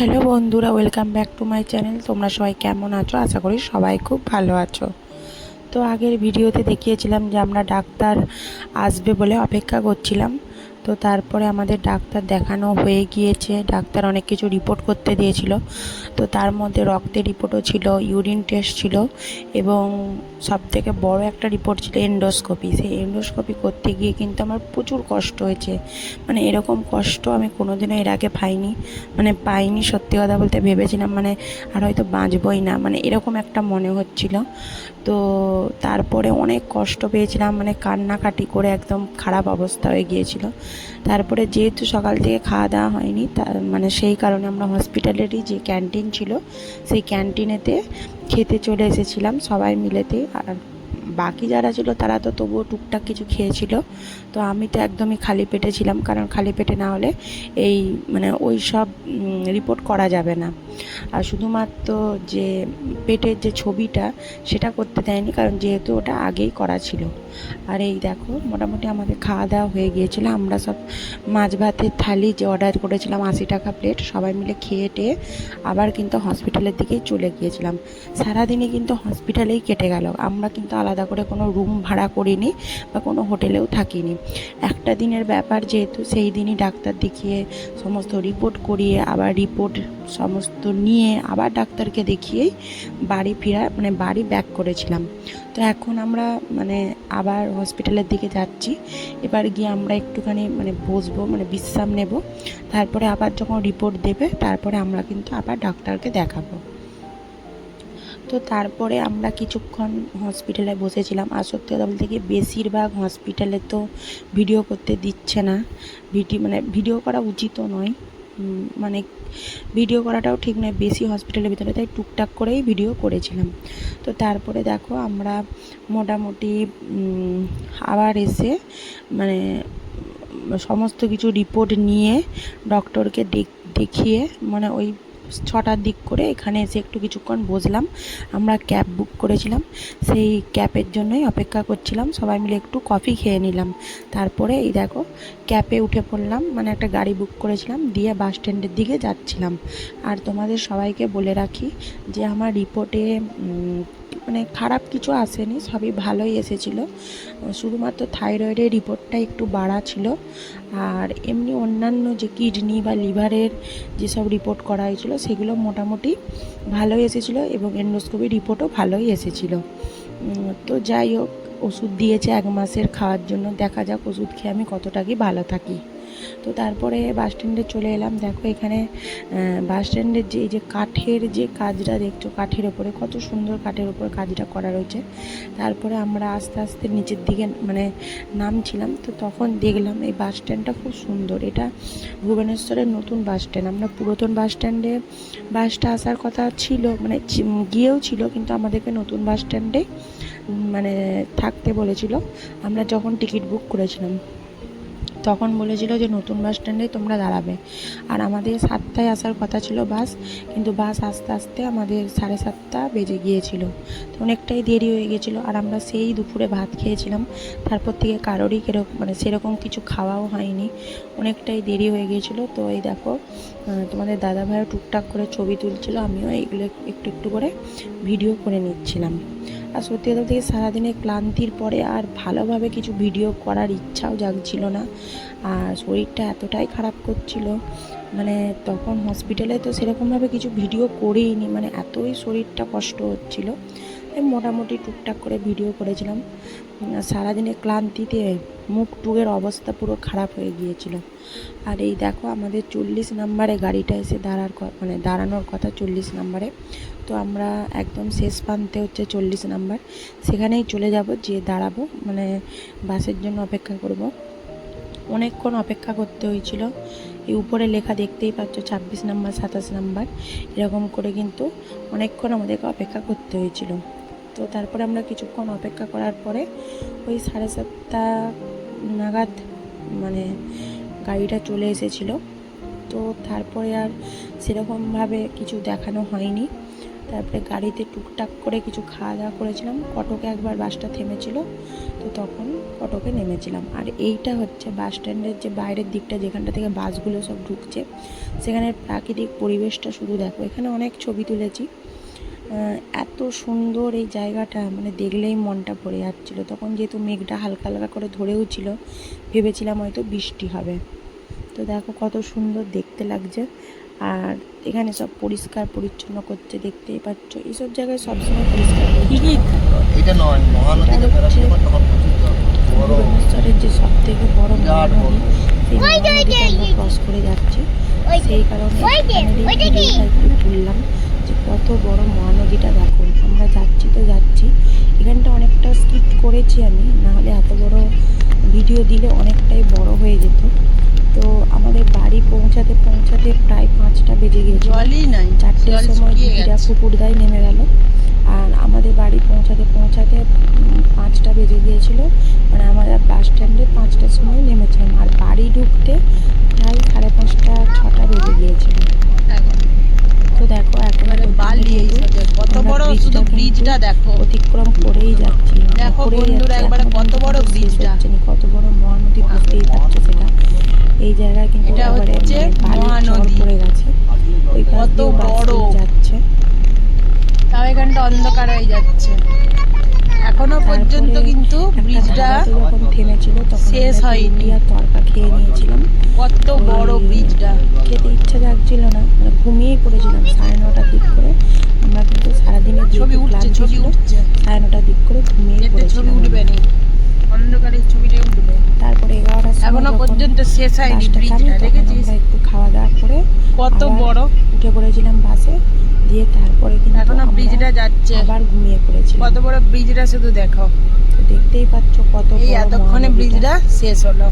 Hello বন্ধুরা, welcome back to my channel. তোমরা সবাই কেমন আছো? আশা করি সবাই খুব ভালো আছো। তো আগের ভিডিওতে দেখিয়েছিলাম যে আমরা ডাক্তার আসবে বলে অপেক্ষা করছিলাম। তো তারপরে আমাদের ডাক্তার দেখানো হয়ে গিয়েছে। ডাক্তার অনেক কিছু রিপোর্ট করতে দিয়েছিল। তো তার মধ্যে রক্তের রিপোর্টও ছিল ইউরিন টেস্ট ছিল এবং সব থেকে বড় একটা রিপোর্ট ছিল এন্ডোস্কোপি সেই এন্ডোস্কোপি করতে গিয়ে কিন্তু আমার প্রচুর কষ্ট হয়েছে। মানে এরকম কষ্ট আমি কোনোদিনও এর আগে পাইনি। মানে পাইনি সত্যি কথা বলতে, ভেবেছিলাম মানে আর হয়তো বাঁচবই না। মানে এরকম একটা মনে হচ্ছিল। তো তারপরে অনেক কষ্ট পেয়েছিলাম। মানে কান্নাকাটি করে একদম খারাপ অবস্থা হয়ে গিয়েছিল। তারপরে যেহেতু সকাল থেকে খাওয়া দাওয়া হয়নি, তা মানে সেই কারণে আমরা হসপিটালেরই যে ক্যান্টিন ছিল, সেই ক্যান্টিনেতে খেতে চলে এসেছিলাম সবাই মিলেতে। আর বাকি যারা ছিল তারা তো তবুও টুকটাক কিছু খেয়েছিল। তো আমি তো একদমই খালি পেটে ছিলাম, কারণ খালি পেটে না হলে এই মানে ওই সব রিপোর্ট করা যাবে না। আর শুধুমাত্র যে পেটের যে ছবিটা, সেটা করতে দেয়নি, কারণ যেহেতু ওটা আগেই করা ছিল। আর এই দেখো, মোটামুটি আমাদের খাওয়া দাওয়া হয়ে গিয়েছিল। আমরা সব মাছ ভাতের থালি যে অর্ডার করেছিলাম, আশি টাকা প্লেট সবাই মিলে খেয়ে টেয়ে আবার কিন্তু হসপিটালের দিকেই চলে গিয়েছিলাম। সারাদিনে কিন্তু হসপিটালেই কেটে গেল। আমরা কিন্তু আলাদা করে কোনো রুম ভাড়া করিনি বা কোনো হোটেলেও থাকিনি। একটা দিনের ব্যাপার যেহেতু সেই দিনই ডাক্তার দেখিয়ে সমস্ত রিপোর্ট করিয়ে, আবার রিপোর্ট সমস্ত নিয়ে আবার ডাক্তারকে দেখিয়েই বাড়ি ফেরা মানে বাড়ি ব্যাক করেছিলাম। তো এখন আমরা মানে আবার হসপিটালের দিকে যাচ্ছি। এবার গিয়ে আমরা একটুখানি মানে বসবো মানে বিশ্রাম নেব। তারপরে আবার যখন রিপোর্ট দেবে, তারপরে আমরা কিন্তু আবার ডাক্তারকে দেখাবো। তো তারপরে আমরা কিছুক্ষণ হসপিটালে বসেছিলাম। আর সত্যি কথা বলতে কি বেশিরভাগ হসপিটালে তো ভিডিও করতে দিচ্ছে না। ভিডিও মানে ভিডিও করা উচিতও নয়। মানে ভিডিও করাটাও ঠিক নয়, বেশি হসপিটালের ভিতরে। তাই টুকটাক করেই ভিডিও করেছিলাম। তো তারপরে দেখো আমরা মোটামুটি আবার এসে মানে সমস্ত কিছু রিপোর্ট নিয়ে ডক্টরকে দেখিয়ে মানে ওই ছটার দিক করে এখানে এসে একটু কিছুক্ষণ বসলাম। আমরা ক্যাব বুক করেছিলাম। সেই ক্যাবের জন্যই অপেক্ষা করছিলাম। সবাই মিলে একটু কফি খেয়ে নিলাম। তারপরে এই দেখো ক্যাবে উঠে পড়লাম। মানে একটা গাড়ি বুক করেছিলাম। দিয়ে বাস স্ট্যান্ডের দিকে যাচ্ছিলাম। আর তোমাদের সবাইকে বলে রাখি যে, আমার রিপোর্টে মানে খারাপ কিছু আসেনি, সবই ভালোই এসেছিল। শুধুমাত্র থাইরয়েডের রিপোর্টটা একটু বাড়া ছিল। আর এমনি অন্যান্য যে কিডনি বা লিভারের যেসব রিপোর্ট করা হয়েছিল, সেগুলো মোটামুটি ভালোই এসেছিল এবং এন্ডোস্কোপি রিপোর্টও ভালোই এসেছিল। তো যাই হোক, ওষুধ দিয়েছে এক মাসের খাওয়ার জন্য। দেখা যাক ওষুধ খেয়ে আমি কতটা কি ভালো থাকি। তো তারপরে বাস স্ট্যান্ডে চলে এলাম। দেখো এখানে বাস স্ট্যান্ডের যে, এই যে কাঠের যে কাজটা দেখছ, কাঠের ওপরে, কত সুন্দর কাঠের ওপরে কাজটা করা রয়েছে। তারপরে আমরা আস্তে আস্তে নিচের দিকে মানে নামছিলাম। তো তখন দেখলাম এই বাস স্ট্যান্ডটা খুব সুন্দর। এটা ভুবনেশ্বরের নতুন বাস স্ট্যান্ড আমরা পুরাতন বাস স্ট্যান্ডে বাসটা আসার কথা ছিল মানে গিয়েও ছিল, কিন্তু আমাদেরকে নতুন বাস স্ট্যান্ডে মানে থাকতে বলেছিল। আমরা যখন টিকিট বুক করেছিলাম। তখন বলেছিল যে, নতুন বাস স্ট্যান্ডে তোমরা দাঁড়াবে। আর আমাদের সাতটায় আসার কথা ছিল বাস কিন্তু বাস আস্তে আস্তে আমাদের সাড়ে সাতটা বেজে গিয়েছিল। তো অনেকটাই দেরি হয়ে গেছিল আর আমরা সেই দুপুরে ভাত খেয়েছিলাম। তারপর থেকে কারোরই কেরকম মানে সেরকম কিছু খাওয়াও হয়নি। অনেকটাই দেরি হয়ে গিয়েছিল। তো এই দেখো তোমাদের দাদা ভাইও টুকটাক করে ছবি তুলছিল। আমিও এগুলো একটু একটু করে ভিডিও করে নিচ্ছিলাম। আর সত্যি কথা থেকে সারাদিনে ক্লান্তির পরে আর ভালোভাবে কিছু ভিডিও করার ইচ্ছাও জাগছিল না। আর শরীরটা এতটাই খারাপ করছিল মানে তখন হসপিটালে তো সেরকমভাবে কিছু ভিডিও করেইনি মানে এতই শরীরটা কষ্ট হচ্ছিল। মোটামুটি টুকটাক করে ভিডিও করেছিলাম। সারাদিনে ক্লান্তিতে মুখ টুকের অবস্থা পুরো খারাপ হয়ে গিয়েছিল। আর এই দেখো আমাদের চল্লিশ নাম্বারে গাড়িটা এসে দাঁড়ার মানে দাঁড়ানোর কথা চল্লিশ নাম্বারে। তো আমরা একদম শেষ প্রান্তে হচ্ছে চল্লিশ নাম্বার। সেখানেই চলে যাব যে দাঁড়াবো মানে বাসের জন্য অপেক্ষা করব। অনেকক্ষণ অপেক্ষা করতে হয়েছিল। এই উপরে লেখা দেখতেই পাচ্ছ ছাব্বিশ নাম্বার, সাতাশ নাম্বার, এরকম করে কিন্তু অনেকক্ষণ আমাদেরকে অপেক্ষা করতে হয়েছিল। তো তারপরে আমরা কিছুক্ষণ অপেক্ষা করার পরে ওই সাড়ে সাতটা নাগাদ মানে গাড়িটা চলে এসেছিল। তো তারপরে আর সেরকমভাবে কিছু দেখানো হয়নি। তারপরে গাড়িতে টুকটাক করে কিছু খাওয়া দাওয়া করেছিলাম। কটকে একবার বাসটা থেমেছিল, তো তখন কটকে নেমেছিলাম। আর এইটা হচ্ছে বাস স্ট্যান্ডের যে বাইরের দিকটা, যেখানটা থেকে বাসগুলো সব ঢুকছে, সেখানের প্রাকৃতিক পরিবেশটা শুধু দেখো। এখানে অনেক ছবি তুলেছি। এত সুন্দর এই জায়গাটা মানে দেখলেই মনটা ভরে যাচ্ছিল। তখন যেহেতু মেঘটা হালকা হালকা করে ধরেও ছিল ভেবেছিলাম হয়তো বৃষ্টি হবে। তো দেখো কত সুন্দর দেখতে লাগছে। আর এখানে সব পরিষ্কার পরিচ্ছন্ন করছে দেখতেই পাচ্ছ। এইসব জায়গায় সবসময় পরিষ্কার ভুবনেশ্বরের যে সব থেকে বড়। ক্রস করে যাচ্ছি। সেই কারণে একটু তুললাম যে কত বড় মহানদীটা দেখুন আমরা যাচ্ছি তো যাচ্ছি। এখানটা অনেকটা স্কিপ করেছি আমি না হলে এত বড় ভিডিও দিলে অনেকটাই বড় হয়ে যেত। তো আমাদের বাড়ি পৌঁছাতে পৌঁছাতে প্রায় পাঁচটা বেজে জলই নাই চারটের সময় দিদিরা পুকুরদায় নেমে গেল। আর আমাদের বাড়ি পৌঁছাতে পৌঁছাতে পাঁচটা বেজে গিয়েছিল। মানে আমাদের বাস স্ট্যান্ডে পাঁচটার সময় নেমেছিলাম। আর বাড়ি ঢুকতে প্রায় সাড়ে পাঁচটা ছটা বেজে গিয়েছিল তো দেখো এখন এবারে বালি এই সাথে কত বড় শুধু ব্রিজটা দেখো। অতিক্রম করেই যাচ্ছি। দেখো বন্ধুরা একবারে কত বড় শেষ ব্রিজটা। হচ্ছে কত বড় মহানদী বুঝতেই পারছ সেটা এই জায়গায় কিন্তু এটা হচ্ছে মানে বালির জল মহানদী। পড়ে গেছে। কত বড়। যাচ্ছে। তাও এখানটা অন্ধকার হয়ে যাচ্ছে। এখনও পর্যন্ত কিন্তু ব্রিজটা যখন থেমেছিল তখন শেষ আমরা হয়নি। রুটি আর তরকা খেয়ে নিয়েছিলাম। কত বড় ব্রিজটা খেতে ইচ্ছা না। মানে ঘুমিয়েই পড়েছিলাম। সাড়ে নটার দিক করে ছবি উঠছে ছবি উঠছে। সাড়ে নটার দিক করে ঘুমিয়ে এতে ছবি উঠবে নি। অন্ধকারে ছবিটা উঠবে। তারপরে এগারোটার সময় এখনও পর্যন্ত শেষ হয়নি ব্রিজটা দেখেছিস? একটু খাওয়া দাওয়া করে কত বড়। উঠে পড়েছিলাম বাসে দিয়ে তারপরে কিন্তু এখনও ব্রিজটা যাচ্ছে। আবার ঘুমিয়ে পড়েছিলাম। কত বড় ব্রিজটা শুধু দেখো। দেখতেই পাচ্ছ কত এই এতক্ষণে। ব্রিজটা শেষ হলো।